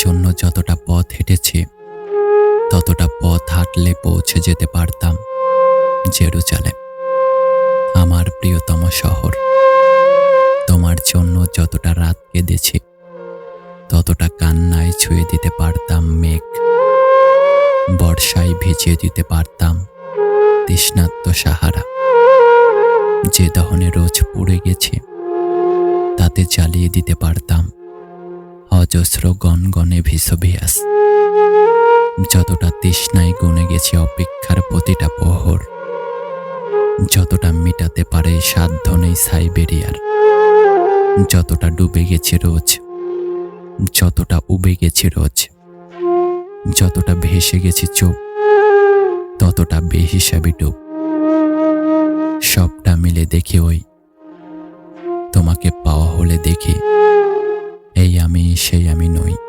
জন্য যতটা পথ হেঁটেছি, ততটা পথ হাঁটলে পৌঁছে যেতে পারতাম জেরুজালেম, আমার প্রিয়তম শহর। তোমার জন্য যতটা রাত কেঁদেছি, ততটা কান্নায় ছুঁয়ে দিতে পারতাম মেঘ, বর্ষায় ভিজিয়ে দিতে পারতাম তৃষ্ণাত্ম সাহারা। যে দহনে রোজ পুড়ে গেছে, তাতে চালিয়ে দিতে পারতাম অজস্র গনগনে ভিসভিয়াস যতটা তৃষ্ণায় গুনে গেছে অপেক্ষার প্রতিটা প্রহর, যতটা মিটাতে পারে সাধ্য নেই সাইবেরিয়ার, যতটা ডুবে গেছে রোজ, যতটা উবে গেছে রোজ, যতটা ভেসে গেছে চোখ, ততটা বেহিসাবি ডুব। সবটা মিলে দেখি ওই তোমাকে পাওয়া হলে দেখি এই আমি সেই আমি নই।